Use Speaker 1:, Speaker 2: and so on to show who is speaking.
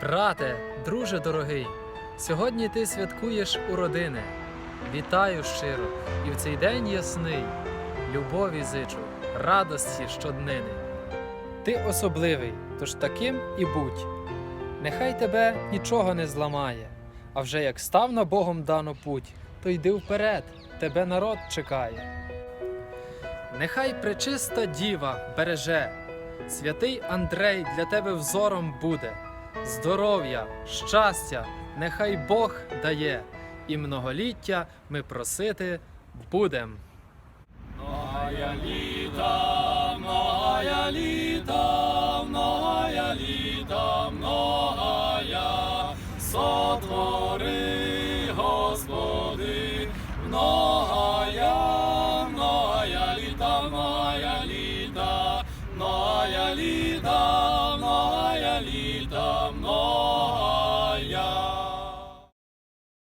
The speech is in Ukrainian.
Speaker 1: Брате, друже дорогий, сьогодні ти святкуєш у родини. Вітаю щиро і в цей день ясний, любові зичу, радості щоднини. Ти особливий, тож таким і будь. Нехай тебе нічого не зламає, а вже як став на Богом дано путь, то йди вперед, тебе народ чекає. Нехай пречиста діва береже, святий Андрей для тебе взором буде. Здоров'я, щастя, нехай Бог дає, і многоліття ми просити будем.
Speaker 2: Многая літа, многая літа, многая літа, многая, сотвори, Господи, многая, многая літа, моя літа, многая.